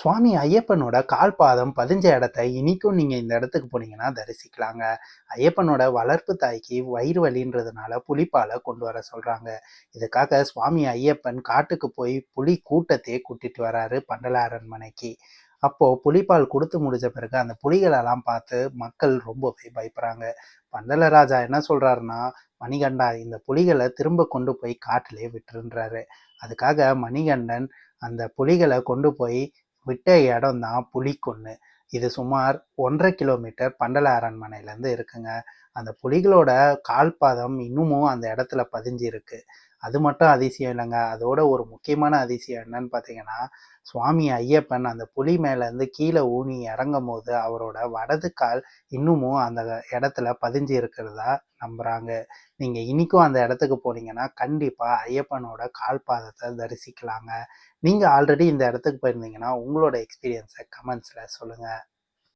சுவாமி ஐயப்பனோட கால் பாதம் பதிஞ்ச இடத்த இனிக்கும் நீங்கள் இந்த இடத்துக்கு போனீங்கன்னா தரிசிக்கலாங்க. ஐயப்பனோட வளர்ப்பு தாய்க்கு வயிறு வலின்றதுனால புலிப்பாலை கொண்டு வர சொல்கிறாங்க இதுக்காக சுவாமி ஐயப்பன் காட்டுக்கு போய் புலி கூட்டத்தையே கூட்டிட்டு வராரு பண்டல அரண்மனைக்கு. அப்போது புலிப்பால் கொடுத்து முடிஞ்ச பிறகு அந்த புலிகளெல்லாம் பார்த்து மக்கள் ரொம்பவே பயப்படுறாங்க. பண்டலராஜா என்ன சொல்கிறாருன்னா மணிகண்டா இந்த புலிகளை திரும்ப கொண்டு போய் காட்டிலே விட்டுருன்றாரு. அதுக்காக மணிகண்டன் அந்த புலிகளை கொண்டு போய் விட்ட இடம் தான் புலிக்கொன்று இது சுமார் ஒன்றரை கிலோமீட்டர் பண்டல அரண்மனையிலேருந்து இருக்குங்க. அந்த புலிகளோட கால்பாதம் இன்னமும் அந்த இடத்துல பதிஞ்சு இருக்கு அது மட்டும் அதிசயம் இல்லைங்க. அதோட ஒரு முக்கியமான அதிசயம் என்னன்னு பார்த்தீங்கன்னா சுவாமி ஐயப்பன் அந்த புலி மேலேருந்து கீழே ஊனி இறங்கும் போது அவரோட வடது கால் இன்னமும் அந்த இடத்துல பதிஞ்சு இருக்கிறதா நம்புகிறாங்க நீங்கள் இன்றைக்கும் அந்த இடத்துக்கு போனீங்கன்னா கண்டிப்பாக ஐயப்பனோட கால் பாதத்தை தரிசிக்கலாங்க. நீங்கள் ஆல்ரெடி இந்த இடத்துக்கு போயிருந்தீங்கன்னா உங்களோட எக்ஸ்பீரியன்ஸை கமெண்ட்ஸில் சொல்லுங்கள்